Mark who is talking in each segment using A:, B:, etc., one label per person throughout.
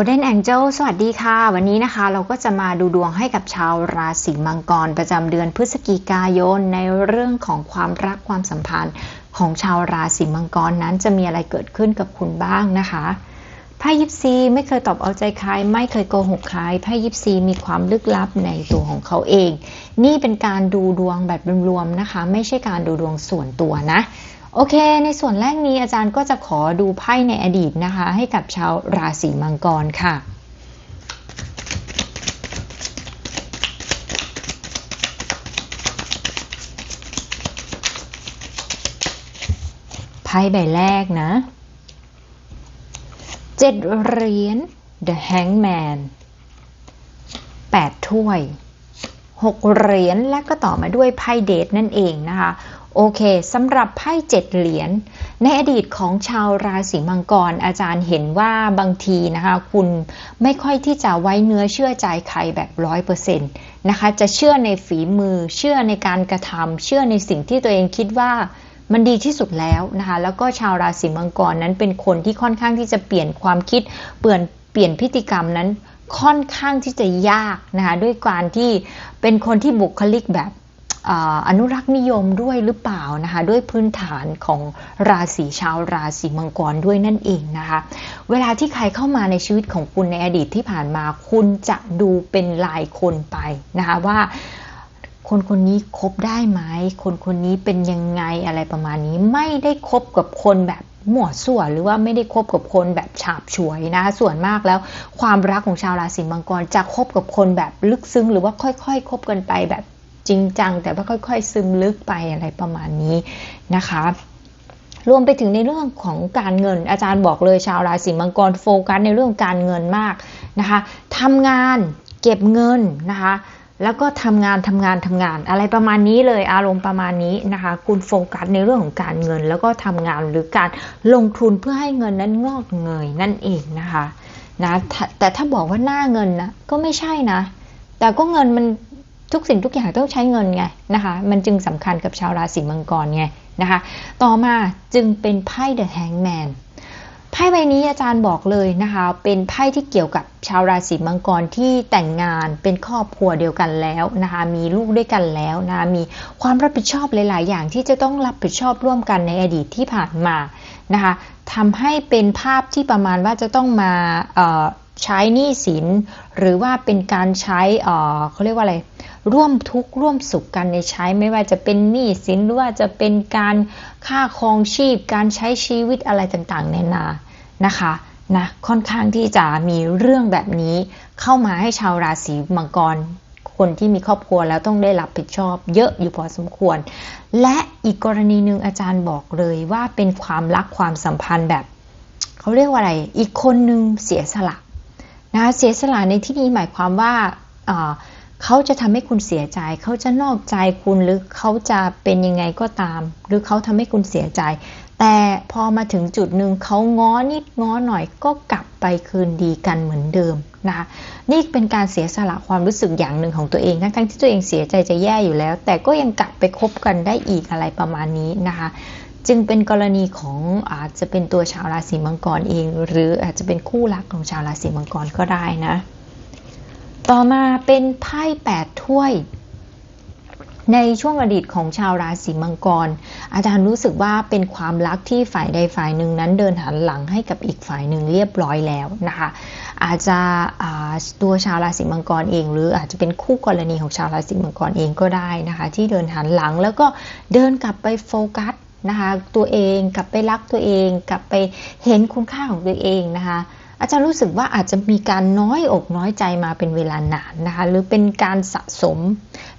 A: Golden Angel สวัสดีค่ะ วันนี้นะคะเราก็จะมาดูดวงให้กับชาวราศีมังกรประจำเดือนพฤศจิกายน ในเรื่องของความรักความสัมพันธ์ของชาวราศีมังกรนั้นจะมีอะไรเกิดขึ้นกับคุณบ้างนะคะไพ่ยิปซีไม่เคยตอบเอาใจใคร ไม่เคยโกหกใครไพ่ยิปซีมีความลึกลับในตัวของเขาเอง นี่เป็นการดูดวงแบบรวมๆนะคะ ไม่ใช่การดูดวงส่วนตัวนะ โอเค ในส่วนแรกนี้อาจารย์ก็จะขอดูไพ่ในอดีตนะคะ ให้กับชาวราศีมังกรค่ะ ไพ่ใบแรกนะเจ็ดเหรียญ The Hangman แปดถ้วยหกเหรียญและก็ต่อมาด้วยไพ่เดทนั่นเองนะคะ โอเคสำหรับไพ่เจ็ดเหรียญในอดีตของชาวราศีมังกร อาจารย์เห็นว่าบางทีนะคะ คุณไม่ค่อยที่จะไว้เนื้อเชื่อใจใครแบบร้อยเปอร์เซ็นต์นะคะ จะเชื่อในฝีมือ เชื่อในการกระทำเชื่อในสิ่งที่ตัวเองคิดว่ามันดีที่สุดแล้วนะคะ แล้วก็ชาวราศีมังกรนั้นเป็นคนที่ค่อนข้างที่จะเปลี่ยนความคิด เปลี่ยนเปลี่ยนพฤติกรรมนั้นค่อนข้างที่จะยากนะคะด้วยการที่เป็นคนที่บุคลิกแบบ อนุรักษ์นิยมด้วยหรือเปล่านะคะด้วยพื้นฐานของราศีชาวราศีมังกรด้วยนั่นเองนะคะเวลาที่ใครเข้ามาในชีวิตของคุณในอดีตที่ผ่านมา คุณจะดูเป็นลายคนไปนะคะว่าคนคนนี้คบได้ไหม คนคนนี้เป็นยังไงอะไรประมาณนี้ ไม่ได้คบกับคนแบบหมวดส่วนหรือว่าไม่ได้คบกับคนแบบฉาบฉวยนะ ส่วนมากแล้วความรักของชาวราศีมังกรจะคบกับคนแบบลึกซึ้ง หรือว่าค่อยๆคบกันไปแบบ จริงจัง แต่ว่าค่อย ๆ ซึมลึกไปอะไรประมาณนี้นะคะรวมไปถึงในเรื่องของการเงิน อาจารย์บอกเลยชาวราศีมังกรโฟกัสในเรื่องการเงินมากนะคะทำงานเก็บเงินนะคะแล้วก็ทำงานทำงานทำงาน อะไรประมาณนี้เลยอารมณ์ประมาณนี้นะคะ คุณโฟกัสในเรื่องของการเงิน แล้วก็ทำงานหรือการลงทุนเพื่อให้เงินนั้นงอกเงยนั่นเองนะคะนะแต่ถ้าบอกว่าหน้าเงินนะก็ไม่ใช่นะ แต่ก็เงินมัน ทุกสิ่งทุกอย่างต้องใช้เงินไงนะคะ มันจึงสำคัญกับชาวราศีมังกรไงนะคะ ต่อมาจึงเป็นไพ่เดอะแฮงแมนไพ่ใบนี้อาจารย์บอกเลยนะคะ เป็นไพ่ที่เกี่ยวกับชาวราศีมังกรที่แต่งงานเป็นครอบครัวเดียวกันแล้วนะคะมีลูกด้วยกันแล้วนะะมีความรับผิดชอบหลาย ๆ อย่างที่จะต้องรับผิดชอบร่วมกันในอดีตที่ผ่านมานะคะทำให้เป็นภาพที่ประมาณว่าจะต้องมาใช้หนี้สิน หรือว่าเป็นการใช้เขาเรียกว่าอะไร ร่วมทุกข์ร่วมสุขกันในใช้ไม่ว่าจะเป็นหนี้สินหรือว่าจะเป็นการค่าครองชีพ การใช้ชีวิตอะไรต่างๆ ในนานะคะนะค่อนข้างที่จะมีเรื่องแบบนี้เข้ามาให้ชาวราศีมังกร คนที่มีครอบครัวแล้วต้องได้รับผิดชอบ เยอะอยู่พอสมควร และอีกกรณีหนึ่งอาจารย์บอกเลยว่าเป็นความรักความสัมพันธ์แบบเขาเรียกว่าอะไร อีกคนนึงเสียสละนะเสียสละในที่นี้หมายความว่า เขาจะทำให้คุณเสียใจ เขาจะนอกใจคุณหรือเขาจะเป็นยังไงก็ตาม หรือเขาทำให้คุณเสียใจ แต่พอมาถึงจุดหนึ่งเขาง้อนิดง้อหน่อยก็กลับไปคืนดีกันเหมือนเดิมนะคะนี่เป็นการเสียสละความรู้สึกอย่างหนึ่งของตัวเองทั้งๆที่ตัวเองเสียใจจะแย่อยู่แล้ว แต่ก็ยังกลับไปคบกันได้อีกอะไรประมาณนี้นะคะจึงเป็นกรณีของอาจจะเป็นตัวชาวราศีมังกรเอง หรืออาจจะเป็นคู่รักของชาวราศีมังกรก็ได้นะ ต่อมาเป็นไพ่แปดถ้วย ในช่วงอดีตของชาวราศีมังกร อาจารย์รู้สึกว่าเป็นความรักที่ฝ่ายใดฝ่ายหนึ่งนั้นเดินหันหลังให้กับอีกฝ่ายหนึ่งเรียบร้อยแล้วนะคะ อาจจะตัวชาวราศีมังกรเอง หรืออาจจะเป็นคู่กรณีของชาวราศีมังกรเองก็ได้นะคะ ที่เดินหันหลังแล้วก็เดินกลับไปโฟกัสนะคะตัวเองกลับไปรักตัวเอง กลับไปเห็นคุณค่าของตัวเองนะคะ อาจารย์รู้สึกว่าอาจจะมีการน้อยอกน้อยใจมาเป็นเวลานานนะคะ หรือเป็นการสะสม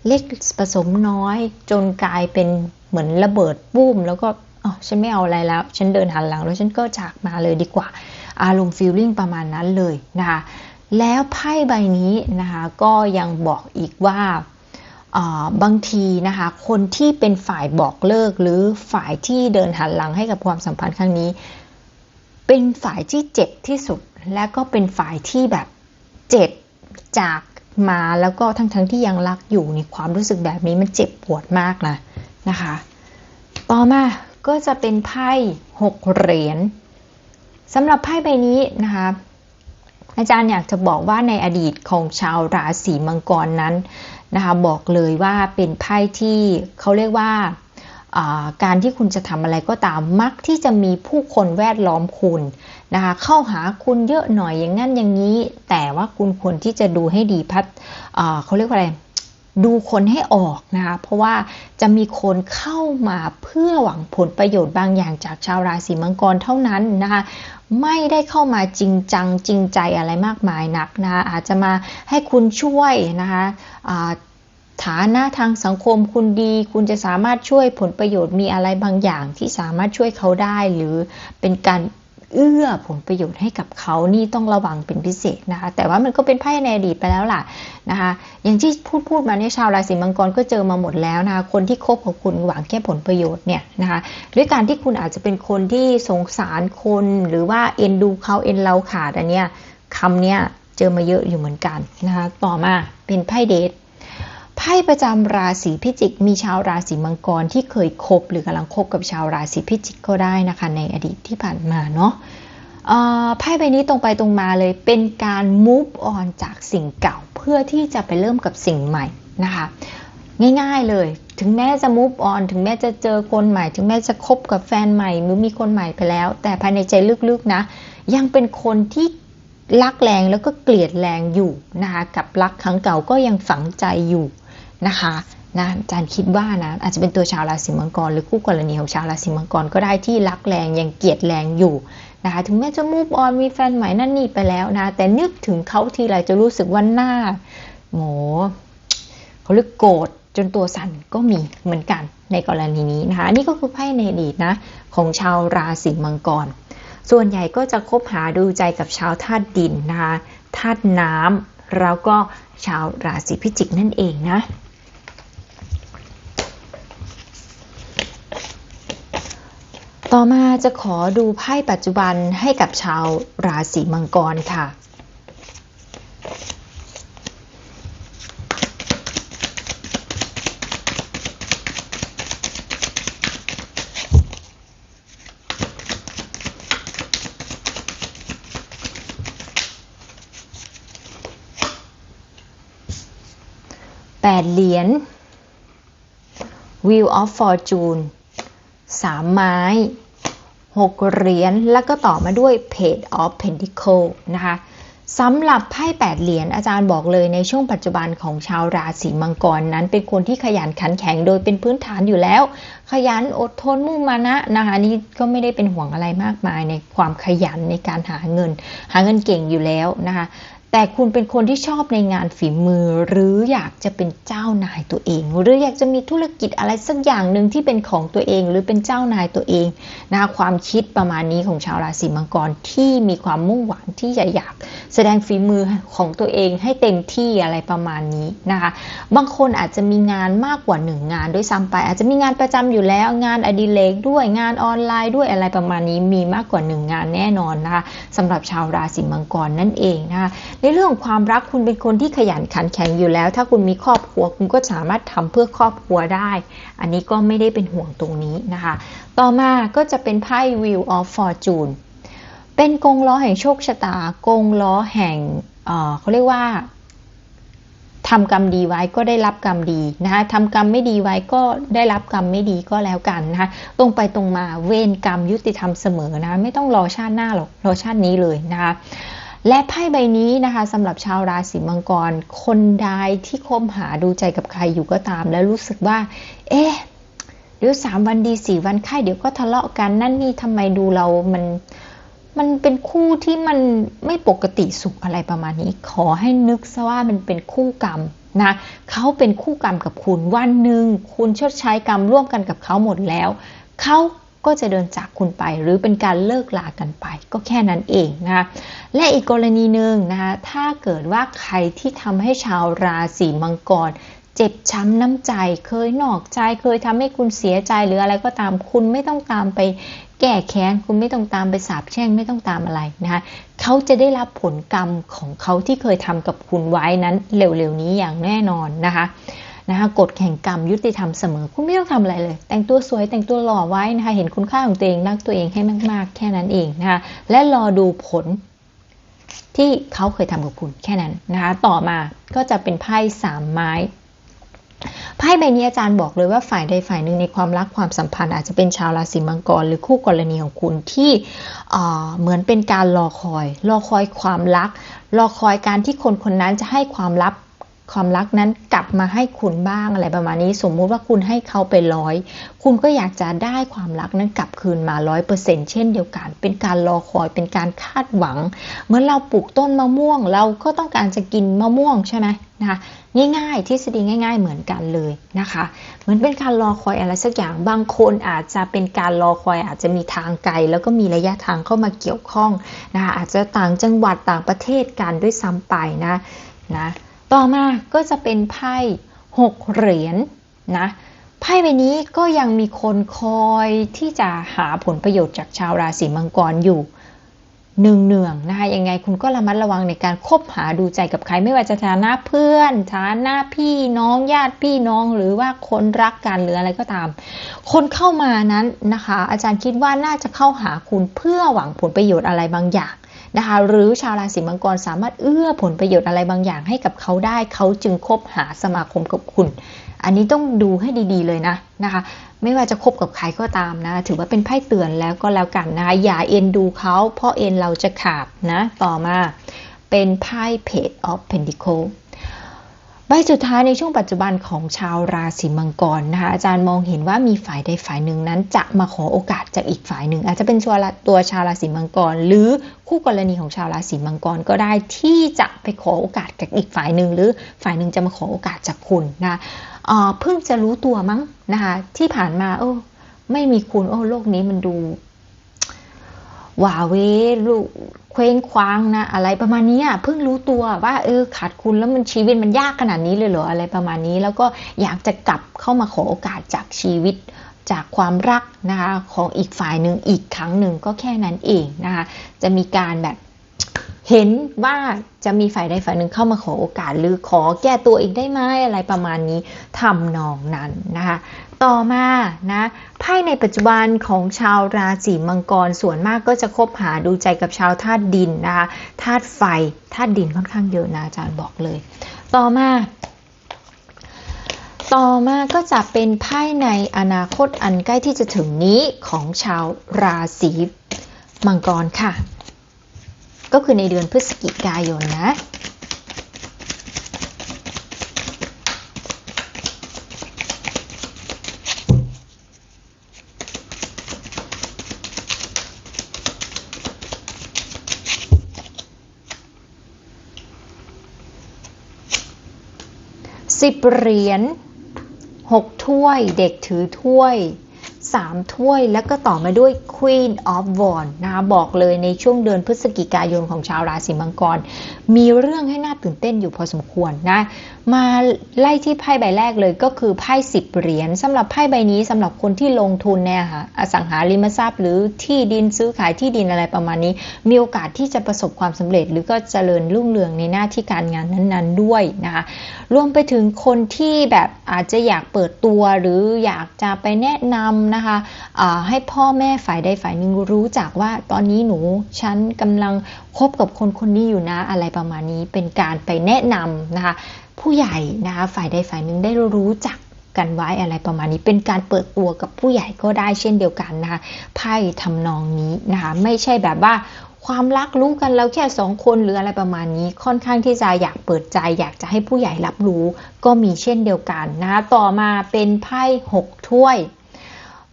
A: เล็กผสมน้อยจนกลายเป็นเหมือนระเบิดปุ้ม แล้วก็อ๋อฉันไม่เอาอะไรแล้ว ฉันเดินหันหลัง แล้วฉันก็จากมาเลยดีกว่า อารมณ์ฟีลลิ่งประมาณนั้นเลยนะคะ แล้วไพ่ใบนี้นะคะก็ยังบอกอีกว่าบางทีนะคะคนที่เป็นฝ่ายบอกเลิกหรือฝ่ายที่เดินหันหลังให้กับความสัมพันธ์ครั้งนี้ เป็นฝ่ายที่เจ็บที่สุด และก็เป็นฝ่ายที่แบบเจ็บจากมาแล้วก็ทั้งๆทที่ยังรักอยู่ในความรู้สึกแบบนี้มันเจ็บปวดมากนะนะคะ ต่อมาก็จะเป็นไพ่หกเหรียญสำหรับไพ่ใบนี้นะคะอาจารย์อยากจะบอกว่าในอดีตของชาวราศีมังกรนั้นนะคะบอกเลยว่าเป็นไพ่ที่เขาเรียกว่าอ่า การที่คุณจะทำอะไรก็ตามมักที่จะมีผู้คนแวดล้อมคุณนะคะเข้าหาคุณเยอะหน่อยอย่างนั้นอย่างนี้ แต่ว่าคุณควรที่จะดูให้ดีพัดเขาเรียกว่าอะไรดูคนให้ออกนะคะเพราะว่าจะมีคนเข้ามาเพื่อหวังผลประโยชน์บางอย่างจากชาวราศีมังกรเท่านั้นนะคะไม่ได้เข้ามาจริงจังจริงใจอะไรมากมายนักนะคะอาจจะมาให้คุณช่วยนะคะ ฐานะทางสังคมคุณดี คุณจะสามารถช่วยผลประโยชน์มีอะไรบางอย่างที่สามารถช่วยเขาได้ หรือเป็นการเอื้อผลประโยชน์ให้กับเขานี่ต้องระวังเป็นพิเศษนะคะ แต่ว่ามันก็เป็นไพ่ในอดีตไปแล้วล่ะนะคะ อย่างที่พูดพูดมาเนี่ยชาวราศีมังกรก็เจอมาหมดแล้วนะคะ คนที่คบกับคุณหวังแค่ผลประโยชน์เนี่ยนะคะด้วยการที่คุณอาจจะเป็นคนที่สงสารคน หรือว่าเอ็นดูเขาเอ็นเราขาดอันเนี้ยคำเนี้ยเจอมาเยอะอยู่เหมือนกันนะคะ ต่อมาเป็นไพ่เดท ไพ่ประจำราศีพิจิก มีชาวราศีมังกรที่เคยคบหรือกำลังคบกับชาวราศีพิจิกก็ได้นะคะ ในอดีตที่ผ่านมาเนาะไพ่ใบนี้ตรงไปตรงมาเลยเป็นการ move on จากสิ่งเก่าเพื่อที่จะไปเริ่มกับสิ่งใหม่นะคะ ง่ายๆเลย ถึงแม้จะ move on ถึงแม้จะเจอคนใหม่ ถึงแม้จะคบกับแฟนใหม่หรือมีคนใหม่ไปแล้ว แต่ภายในใจลึกๆนะ ยังเป็นคนที่รักแรงแล้วก็เกลียดแรงอยู่นะคะกับรักครั้งเก่าก็ยังฝังใจอยู่ นะคะนะอาจารย์คิดว่านะอาจจะเป็นตัวชาวราศีมังกรหรือคู่กรณีของชาวราศีมังกรก็ได้ที่รักแรงยังเกลียดแรงอยู่นะคะถึงแม้จะมูฟออนมีแฟนใหม่นั่นนี่ไปแล้วนะแต่นึกถึงเขาทีไรจะรู้สึกว่าหน้าโหเขาเรียกโกรธจนตัวสั่นก็มีเหมือนกันในกรณีนี้นะคะนนี่ก็คือไพ่ในอดีตนะของชาวราศีมังกร ส่วนใหญ่ก็จะคบหาดูใจกับชาวธาตุดินนะคะธาตุน้ำแล้วก็ชาวราศีพิจิกนั่นเองนะ ต่อมาจะขอดูไพ่ปัจจุบันให้กับชาวราศีมังกรค่ะ แปดเหรียญ Wheel of Fortune สามไม้หกเหรียญ แล้วก็ต่อมาด้วย Page of Pentacle นะคะสำหรับไพ่แปดเหรียญอาจารย์บอกเลยในช่วงปัจจุบันของชาวราศีมังกรนั้น เป็นคนที่ขยันขันแข็งโดยเป็นพื้นฐานอยู่แล้ว ขยันอดทนมุ่งมานะนะคะนี่ก็ไม่ได้เป็นห่วงอะไรมากมายในความขยันในการหาเงิน หาเงินเก่งอยู่แล้วนะคะ แต่คุณเป็นคนที่ชอบในงานฝีมือ หรืออยากจะเป็นเจ้านายตัวเอง หรืออยากจะมีธุรกิจอะไรสักอย่างหนึ่งที่เป็นของตัวเอง หรือเป็นเจ้านายตัวเองนะคะความคิดประมาณนี้ของชาวราศีมังกรที่มีความมุ่งหวังที่จะอยากแสดงฝีมือของตัวเองให้เต็มที่อะไรประมาณนี้นะคะบางคนอาจจะมีงานมากกว่าหนึ่งงานด้วยซ้ำไป อาจจะมีงานประจำอยู่แล้วงานอดิเรกด้วยงานออนไลน์ด้วยอะไรประมาณนี้มีมากกว่าหนึ่งงานแน่นอนนะคะสำหรับชาวราศีมังกรนั่นเองนะคะในเรื่องความรักคุณเป็นคนที่ขยันขันแข็งอยู่แล้ว ถ้าคุณมีครอบครัวคุณก็สามารถทำเพื่อครอบครัวได้ อันนี้ก็ไม่ได้เป็นห่วงตรงนี้นะคะ ต่อมาก็จะเป็นไพ่ Wheel of Fortune เป็นกงล้อแห่งโชคชะตากงล้อแห่งเออเขาเรียกว่าทำกรรมดีไว้ก็ได้รับกรรมดีนะคะทำกรรมไม่ดีไว้ก็ได้รับกรรมไม่ดีก็แล้วกันนะคะตรงไปตรงมาเวรกรรมยุติธรรมเสมอนะ ไม่ต้องรอชาติหน้าหรอกรอชาตินี้เลยนะคะ และไพ่ใบนี้นะคะสำหรับชาวราศีมังกร คนใดที่คบหาดูใจกับใครอยู่ก็ตาม แล้วรู้สึกว่า เอ๊ะเดี๋ยวสามวันดีสี่วันไข้เดี๋ยวก็ทะเลาะกันนั่นนี่ทำไมดูเรามันมันเป็นคู่ที่มันไม่ปกติสุขอะไรประมาณนี้ ขอให้นึกซะว่ามันเป็นคู่กรรมนะเขาเป็นคู่กรรมกับคุณวันหนึ่งคุณชดใช้กรรมร่วมกันกับเขาหมดแล้วเขา ก็จะเดินจากคุณไป หรือเป็นการเลิกลากันไป ก็แค่นั้นเองนะคะและอีกกรณีหนึ่งนะคะถ้าเกิดว่าใครที่ทำให้ชาวราศีมังกรเจ็บช้ำน้ำใจ เคยนอกใจเคยทำให้คุณเสียใจหรืออะไรก็ตามคุณไม่ต้องตามไปแก้แค้นคุณไม่ต้องตามไปสาบแช่งไม่ต้องตามอะไรนะคะเขาจะได้รับผลกรรมของเขาที่เคยทำกับคุณไว้นั้นเร็วๆนี้อย่างแน่นอนนะคะ นะคะกฎแห่งกรรมยุติธรรมเสมอ คุณไม่ต้องทำอะไรเลย แต่งตัวสวยแต่งตัวหล่อไว้นะคะเห็นคุณค่าของตัวเองรักตัวเองให้มาก ๆ แค่นั้นเองนะคะและรอดูผลที่เขาเคยทำกับคุณแค่นั้นนะคะต่อมาก็จะเป็นไพ่สามไม้ไพ่ใบนี้อาจารย์บอกเลยว่าฝ่ายใดฝ่ายหนึ่งในความรักความสัมพันธ์ อาจจะเป็นชาวราศีมังกร หรือคู่กรณีของคุณที่เหมือนเป็นการรอคอย รอคอยความรัก รอคอยการที่คนคนนั้นจะให้ความลับ ความรักนั้นกลับมาให้คุณบ้างอะไรประมาณนี้ สมมุติว่าคุณให้เขาไปร้อยคุณก็อยากจะได้ความรักนั้นกลับคืนมาร้อยเปอร์เซ็นเช่นเดียวกัน เป็นการรอคอยเป็นการคาดหวัง เมื่อเราปลูกต้นมะม่วง เราก็ต้องการจะกินมะม่วงใช่ไหมนะคะง่ายๆทฤษฎีง่าย ๆ เหมือนกันเลยนะคะเหมือนเป็นการรอคอยอะไรสักอย่างบางคนอาจจะเป็นการรอคอยอาจจะมีทางไกล แล้วก็มีระยะทางเข้ามาเกี่ยวข้องนะคะอาจจะต่างจังหวัดต่างประเทศกันด้วยซ้ำไปนะนะ ต่อมาก็จะเป็นไพ่หกเหรียญนนะไพ่ใบนี้ก็ยังมีคนคอยที่จะหาผลประโยชน์จากชาวราศีมังกรอยู่หนึ่งเนืองนะคะยังไงคุณก็ระมัดระวังในการคบหาดูใจกับใครไม่ว่าจะฐานะเพื่อนฐานะพี่น้องญาติพี่น้องหรือว่าคนรักกันหรืออะไรก็ตาม คนเข้ามานั้นนะคะ อาจารย์คิดว่าน่าจะเข้าหาคุณเพื่อหวังผลประโยชน์อะไรบางอย่าง นะคะ หรือชาวราศีมังกรสามารถเอื้อผลประโยชน์อะไรบางอย่างให้กับเขาได้ เขาจึงคบหาสมาคมกับคุณ อันนี้ต้องดูให้ดีๆเลยนะนะคะ ไม่ว่าจะคบกับใครก็ตามนะ ถือว่าเป็นไพ่เตือนแล้วก็แล้วกันนะคะ อย่าเอ็นดูเขาเพราะเอ็นเราจะขาดนะ ต่อมาเป็นไพ่เพจออฟเพนดิโค ใบสุดท้ายในช่วงปัจจุบันของชาวราศีมังกรนะคะอาจารย์มองเห็นว่ามีฝ่ายใดฝ่ายหนึ่งนั้นจะมาขอโอกาสจากอีกฝ่ายหนึ่ง อาจจะเป็นชาวตัวชาวราศีมังกร หรือคู่กรณีของชาวราศีมังกรก็ได้ที่จะไปขอโอกาสจากอีกฝ่ายหนึ่ง หรือฝ่ายหนึ่งจะมาขอโอกาสจากคุณนะเพิ่งจะรู้ตัวมั้งนะคะที่ผ่านมาโอ้ไม่มีคุณโอ้โลกนี้มันดู ว่าเวลูกเคว้งคว้างนะ อะไรประมาณนี้เพิ่งรู้ตัวว่า เออขาดคุณแล้วมันชีวิตมันยากขนาดนี้เลยเหรออะไรประมาณนี้ แล้วก็อยากจะกลับเข้ามาขอโอกาสจากชีวิตจากความรักนะคะของอีกฝ่ายหนึ่งอีกครั้งหนึ่งก็แค่นั้นเองนะคะจะมีการแบบเห็นว่าจะมีฝ่ายใดฝ่ายหนึ่งเข้ามาขอโอกาส หรือขอแก้ตัวอีกได้ไหมอะไรประมาณนี้ทำนองนั้นนะคะ ต่อมานะไพ่ในปัจจุบันของชาวราศีมังกรส่วนมากก็จะคบหาดูใจกับชาวธาตุดินนะคะธาตุไฟธาตุดินค่อนข้างเยอะนะอาจารย์บอกเลย ต่อมา ต่อมาก็จะเป็นไพ่ในอนาคตอันใกล้ที่จะถึงนี้ของชาวราศีมังกรค่ะ ก็คือในเดือนพฤศจิกายนนะ สิบเหรียญหกถ้วย เด็กถือถ้วย 3 ถ้วยแล้วก็ต่อมาด้วย Queen of Wands นะคะบอกเลยในช่วงเดือนพฤศจิกายนของชาวราศีมังกร มีเรื่องให้น่าตื่นเต้นอยู่พอสมควรนะ มาไล่ที่ไพ่ใบแรกเลยก็คือไพ่สิบเหรียญสำหรับไพ่ใบนี้สำหรับคนที่ลงทุนเนี่ยค่ะอสังหาริมทรัพย์ หรือที่ดินซื้อขายที่ดินอะไรประมาณนี้ มีโอกาสที่จะประสบความสำเร็จ หรือก็เจริญรุ่งเรืองในหน้าที่การงานนั้น ๆ ด้วยนะคะรวมไปถึงคนที่แบบอาจจะอยากเปิดตัวหรืออยากจะไปแนะนำนะคะะให้พ่อแม่ฝ่ายใดฝ่ายหนึ่งรู้จักว่าตอนนี้หนูฉันกำลังคบกับคนคนนี้อยู่นะอะไรประมาณนี้เป็นการไปแนะนำนะคะผู้ใหญ่นะคะฝ่ายใดฝ่ายหนึ่งได้รู้จักกันไว้อะไรประมาณนี้เป็นการเปิดตัวกับผู้ใหญ่ก็ได้เช่นเดียวกันนะคะไพ่ทำนองนี้นะคะไม่ใช่แบบว่าความรักรู้กันเราแค่สองคนหรืออะไรประมาณนี้ค่อนข้างที่จะอยากเปิดใจ อยากจะให้ผู้ใหญ่รับรู้ก็มีเช่นเดียวกันนะคะต่อมาเป็นไพ่หกถ้วย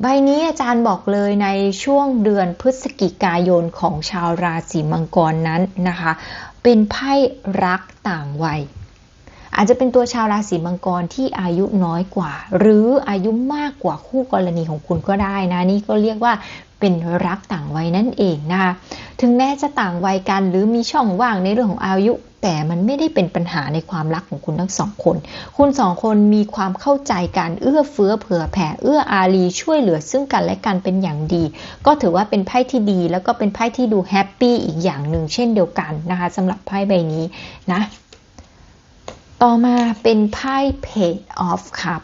A: ใบนี้อาจารย์บอกเลยในช่วงเดือนพฤศจิกายนของชาวราศีมังกรนั้นนะคะ เป็นไพ่รักต่างวัย อาจจะเป็นตัวชาวราศีมังกรที่อายุน้อยกว่า หรืออายุมากกว่าคู่กรณีของคุณก็ได้นะ นี่ก็เรียกว่าเป็นรักต่างวัยนั่นเองนะคะ ถึงแม้จะต่างวัยกันหรือมีช่องว่างในเรื่องของอายุ แต่มันไม่ได้เป็นปัญหาในความรักของคุณทั้งสองคน คุณสองคนมีความเข้าใจกันเอื้อเฟื้อเผื่อแผ่เอื้ออารีช่วยเหลือซึ่งกันและกันเป็นอย่างดี ก็ถือว่าเป็นไพ่ที่ดี แล้วก็เป็นไพ่ที่ดูแฮปปี้อีกอย่างหนึ่งเช่นเดียวกันนะคะสำหรับไพ่ใบนี้นะ ต่อมาเป็นไพ่ Page of Cup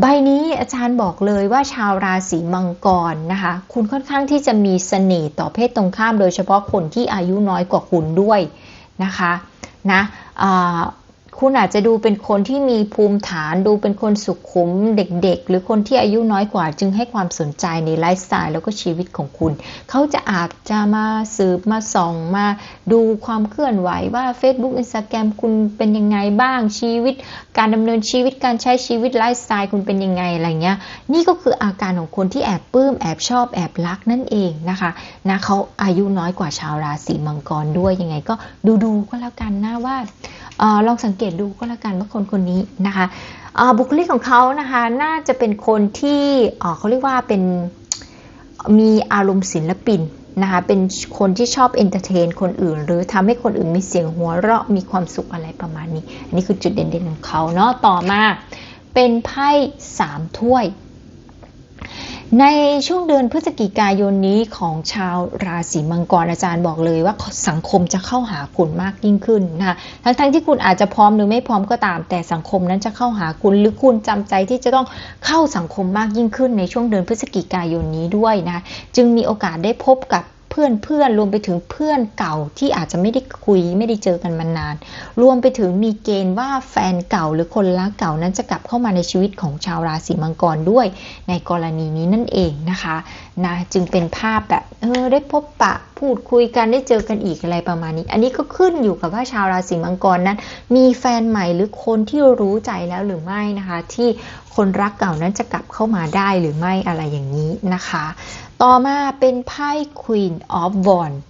A: ใบนี้อาจารย์บอกเลยว่าชาวราศีมังกรนะคะ คุณค่อนข้างที่จะมีเสน่ห์ต่อเพศตรงข้าม โดยเฉพาะคนที่อายุน้อยกว่าคุณด้วย นะคะนะ คุณอาจจะดูเป็นคนที่มีภูมิฐาน ดูเป็นคนสุขุมเด็กๆ หรือคนที่อายุน้อยกว่า จึงให้ความสนใจในไลฟ์สไตล์แล้วก็ชีวิตของคุณ เขาจะอาจจะมาสืบมาส่องมาดูความเคลื่อนไหวว่า Facebook Instagram คุณเป็นยังไงบ้างชีวิต การดำเนินชีวิตการใช้ชีวิตไลฟ์สไตล์คุณเป็นยังไงอะไรเงี้ยนี่ก็คืออาการของคนที่แอบปลื้มแอบชอบแอบรักนั่นเองนะคะนะเขาอายุน้อยกว่าชาวราศีมังกรด้วยยังไงก็ดูดูๆก็แล้วกันนะว่า ลองสังเกตดูก็แล้วกันว่าคนคนนี้นะคะบุคลิกของเขานะคะน่าจะเป็นคนที่เเขาเรียกว่าเป็นมีอารมณ์ศิลปินนะคะเป็นคนที่ชอบเอนเตอร์เทนคนอื่น หรือทำให้คนอื่นมีเสียงหัวเราะมีความสุขอะไรประมาณนี้ อันนี้คือจุดเด่นๆของเขาเนาะต่อมาเป็นไพ่สามถ้วย ในช่วงเดือนพฤศจิกายนนี้ของชาวราศีมังกรอาจารย์บอกเลยว่าสังคมจะเข้าหาคุณมากยิ่งขึ้นนะคะทั้งๆที่คุณอาจจะพร้อมหรือไม่พร้อมก็ตาม แต่สังคมนั้นจะเข้าหาคุณหรือคุณจำใจที่จะต้องเข้าสังคมมากยิ่งขึ้นในช่วงเดือนพฤศจิกายนนี้ด้วยนะคะจึงมีโอกาสได้พบกับ เพื่อนเพื่อนๆรวมไปถึงเพื่อนเก่าที่อาจจะไม่ได้คุยไม่ได้เจอกันมานาน รวมไปถึงมีเกณฑ์ว่าแฟนเก่าหรือคนรักเก่านั้นจะกลับเข้ามาในชีวิตของชาวราศีมังกรด้วย ในกรณีนี้นั่นเองนะคะนะจึงเป็นภาพแบบเออได้พบปะพูดคุยกันได้เจอกันอีกอะไรประมาณนี้ อันนี้ก็ขึ้นอยู่กับว่าชาวราศีมังกรนั้น มีแฟนใหม่หรือคนที่รู้ใจแล้วหรือไม่นะคะ ที่คนรักเก่านั้นจะกลับเข้ามาได้หรือไม่อะไรอย่างนี้นะคะ ต่อมาเป็นไพ่ Queen of Wands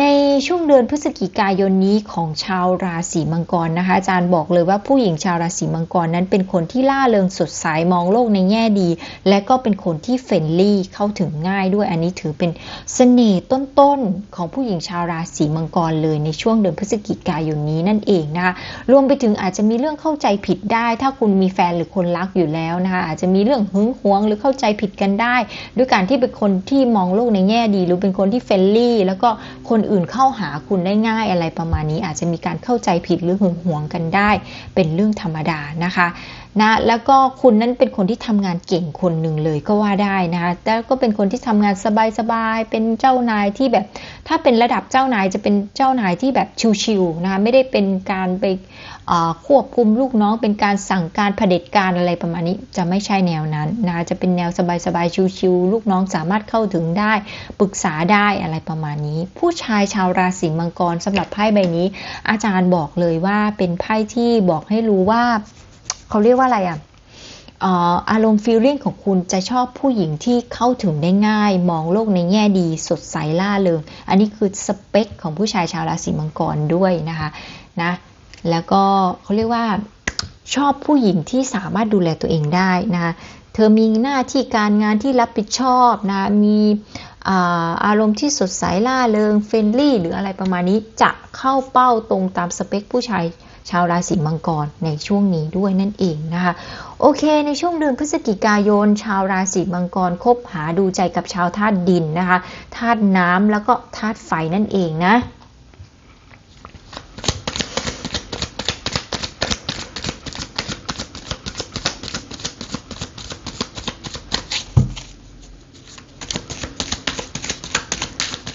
A: ในช่วงเดือนพฤศจิกายนนี้ของชาวราศีมังกรนะคะ อาจารย์บอกเลยว่าผู้หญิงชาวราศีมังกรนั้นเป็นคนที่ล่าเริงสดใสมองโลกในแง่ดี และก็เป็นคนที่เฟรนลี่เข้าถึงง่ายด้วยอันนี้ถือเป็นเสน่ห์ต้นๆของผู้หญิงชาวราศีมังกรเลยในช่วงเดือนพฤศจิกายนนี้นั่นเองนะคะรวมไปถึงอาจจะมีเรื่องเข้าใจผิดได้ ถ้าคุณมีแฟนหรือคนรักอยู่แล้วนะคะอาจจะมีเรื่องหึงหวงหรือเข้าใจผิดกันได้ ด้วยการที่เป็นคนที่มองโลกในแง่ดี หรือเป็นคนที่เฟรนลี่แล้วก็คนอื่นเข้าหาคุณได้ง่ายอะไรประมาณนี้ อาจจะมีการเข้าใจผิดหรือหึงหวงกันได้ เป็นเรื่องธรรมดานะคะนะแล้วก็คุณนั้นเป็นคนที่ทำงานเก่งคนหนึ่งเลยก็ว่าได้นะคะแล้วก็เป็นคนที่ทำงานสบายๆเป็นเจ้านายที่แบบ ถ้าเป็นระดับเจ้านายจะเป็นเจ้านายที่แบบชิวๆนะคะไม่ได้เป็นการไปควบคุมลูกน้องเป็นการสั่งการเผด็จการอะไรประมาณนี้จะไม่ใช่แนวนั้นนะคะจะเป็นแนวสบายๆชิวๆลูกน้องสามารถเข้าถึงได้ปรึกษาได้อะไรประมาณนี้ ผู้ชายชาวราศีมังกรสำหรับไพ่ใบนี้ อาจารย์บอกเลยว่าเป็นไพ่ที่บอกให้รู้ว่าเขาเรียกว่าอะไรอะเอ่ออารมณ์ฟีลลิ่งของคุณจะชอบผู้หญิงที่เข้าถึงได้ง่าย มองโลกในแง่ดีสดใสล่าเริง อันนี้คือสเปคของผู้ชายชาวราศีมังกรด้วยนะคะนะแล้วก็เขาเรียกว่าชอบผู้หญิงที่สามารถดูแลตัวเองได้นะคะเธอมีหน้าที่การงานที่รับผิดชอบนะมี อารมณ์ที่สดใสล่าเริงเฟรนลี่หรืออะไรประมาณนี้จะเข้าเป้าตรงตามสเปคผู้ชายชาวราศีมังกรในช่วงนี้ด้วยนั่นเองนะคะ โอเค ในช่วงเดือนพฤศจิกายน ชาวราศีมังกรคบหาดูใจกับชาวธาตุดินนะคะธาตุน้ำแล้วก็ธาตุไฟนั่นเองนะ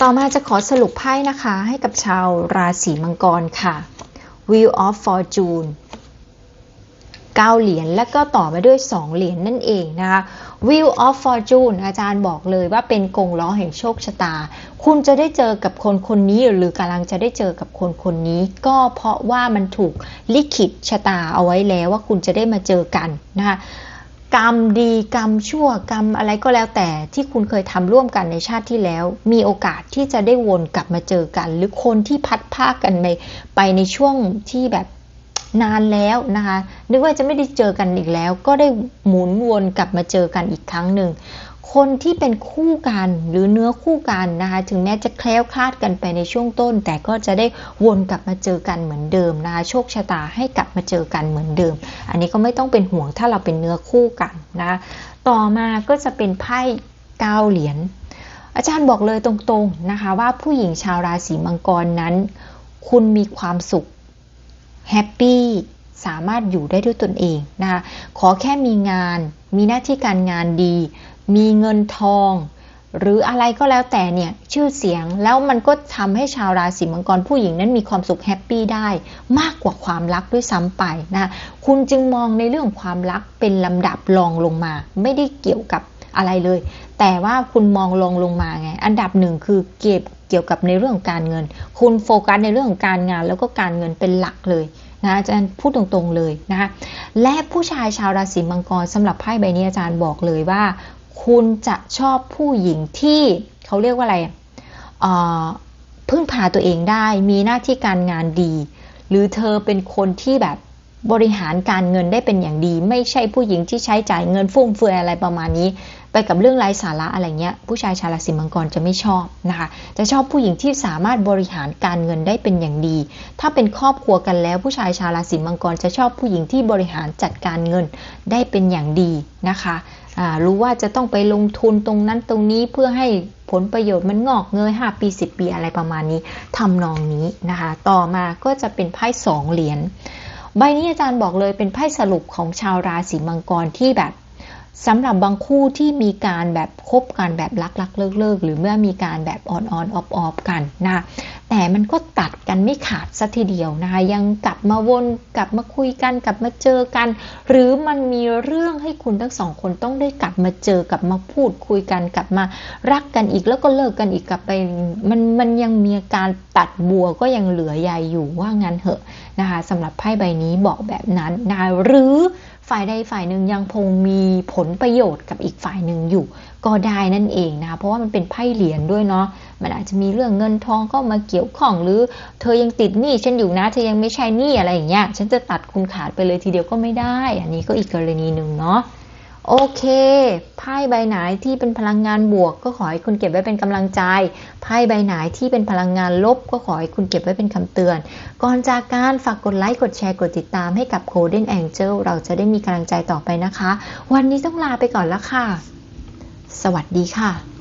A: ต่อมาจะขอสรุปไพ่นะคะให้กับชาวราศีมังกรค่ะ Wheel of Fortune 9 เหรียญและก็ต่อมาด้วย 2 เหรียญนั่นเองนะคะ Wheel of Fortune อาจารย์บอกเลยว่าเป็นกงล้อแห่งโชคชะตา คุณจะได้เจอกับคนคนนี้หรือกำลังจะได้เจอกับคนคนนี้ ก็เพราะว่ามันถูกลิขิตชะตาเอาไว้แล้วว่าคุณจะได้มาเจอกันนะคะ กรรมดีกรรมชั่วกรรมอะไรก็แล้วแต่ที่คุณเคยทำร่วมกันในชาติที่แล้ว มีโอกาสที่จะได้วนกลับมาเจอกัน หรือคนที่พัดภาคกันไปไปในช่วงที่แบบ นานแล้วนะคะ นึกว่าจะไม่ได้เจอกันอีกแล้ว ก็ได้หมุนวนกลับมาเจอกันอีกครั้งหนึ่ง คนที่เป็นคู่กันหรือเนื้อคู่กันนะคะ ถึงแม้จะแคล้วคลาดกันไปในช่วงต้น แต่ก็จะได้วนกลับมาเจอกันเหมือนเดิมนะคะ โชคชะตาให้กลับมาเจอกันเหมือนเดิม อันนี้ก็ไม่ต้องเป็นห่วงถ้าเราเป็นเนื้อคู่กันนะะต่อมาก็จะเป็นไพ่เก้าเหรียญ อาจารย์บอกเลยตรงๆนะคะ ว่าผู้หญิงชาวราศีมังกรนั้น คุณมีความสุข แฮปปี้สามารถอยู่ได้ด้วยตนเองนะคะขอแค่มีงาน มีหน้าที่การงานดี มีเงินทอง หรืออะไรก็แล้วแต่เนี่ยชื่อเสียงแล้วมันก็ทำให้ชาวราศีมังกรผู้หญิงนั้นมีความสุขแฮปปี้ได้ มากกว่าความรักด้วยซ้ำไปนะคุณจึงมองในเรื่องความรักเป็นลำดับรองลงมา ไม่ได้เกี่ยวกับ อะไรเลย แต่ว่าคุณมองลงลงมาไง อันดับหนึ่งคือเก็บเกี่ยวกับในเรื่องของการเงิน คุณโฟกัสในเรื่องของการงานแล้วก็การเงินเป็นหลักเลยนะอาจารย์พูดตรงๆเลยนะคะและผู้ชายชาวราศีมังกรสำหรับไพ่ใบนี้อาจารย์บอกเลยว่า คุณจะชอบผู้หญิงที่เขาเรียกว่าอะไรพึ่งพาตัวเองได้มีหน้าที่การงานดี หรือเธอเป็นคนที่แบบบริหารการเงินได้เป็นอย่างดี ไม่ใช่ผู้หญิงที่ใช้จ่ายเงินฟุ่มเฟือยอะไรประมาณนี้ ไปกับเรื่องไร้สาระอะไรเงี้ยผู้ชายชาวราศีมังกรจะไม่ชอบนะคะ จะชอบผู้หญิงที่สามารถบริหารการเงินได้เป็นอย่างดี ถ้าเป็นครอบครัวกันแล้ว ผู้ชายชาวราศีมังกรจะชอบผู้หญิงที่บริหารจัดการเงินได้เป็นอย่างดีนะคะรู้ว่าจะต้องไปลงทุนตรงนั้นตรงนี้เพื่อให้ผลประโยชน์มันงอกเงย5ปี 10 ปีอะไรประมาณนี้ทำนองนี้นะคะ ต่อมาก็จะเป็นไพ่สองเหรียญใบนี้อาจารย์บอกเลยเป็นไพ่สรุปของชาวราศีมังกรที่แบบ สำหรับบางคู่ที่มีการแบบคบกันแบบรักรักเลิกเลิกหรือเมื่อมีการแบบอ่อนอ่อนออบออบกันนะแต่มันก็ตัดกันไม่ขาดสัทีเดียวนะคะยังกลับมาวนกลับมาคุยกันกลับมาเจอกัน หรือมันมีเรื่องให้คุณทั้งสองคนต้องได้กลับมาเจอกลับมาพูดคุยกันกลับมารักกันอีกแล้วก็เลิกกันอีกกลับไปมันมันยังมีการตัดบัวก็ยังเหลือใยอยู่ว่างั้นเหอะนะคะสำหรับไพ่ใบนี้บอกแบบนั้นนะคะหรือ ฝ่ายใดฝ่ายหนึ่งยังคงมีผลประโยชน์กับอีกฝ่ายหนึ่งอยู่ ก็ได้นั่นเองนะคะเพราะว่ามันเป็นไพ่เหรียญด้วยเนาะมันอาจจะมีเรื่องเงินทองเข้ามาเกี่ยวข้องหรือ เธอยังติดหนี้ฉันอยู่นะเธอยังไม่ใช่หนี้อะไรอย่างเงี้ยฉันจะตัดคุณขาดไปเลยทีเดียวก็ไม่ได้ อันนี้ก็อีกกรณีหนึ่งเนาะ โอเค ไพ่ใบไหนที่เป็นพลังงานบวก ก็ขอให้คุณเก็บไว้เป็นกำลังใจ ไพ่ใบไหนที่เป็นพลังงานลบ ก็ขอให้คุณเก็บไว้เป็นคำเตือน ก่อนจากการฝากกดไลค์ กดแชร์ กดติดตามให้กับ Golden Angel เราจะได้มีกำลังใจต่อไปนะคะ วันนี้ต้องลาไปก่อนละค่ะ สวัสดีค่ะ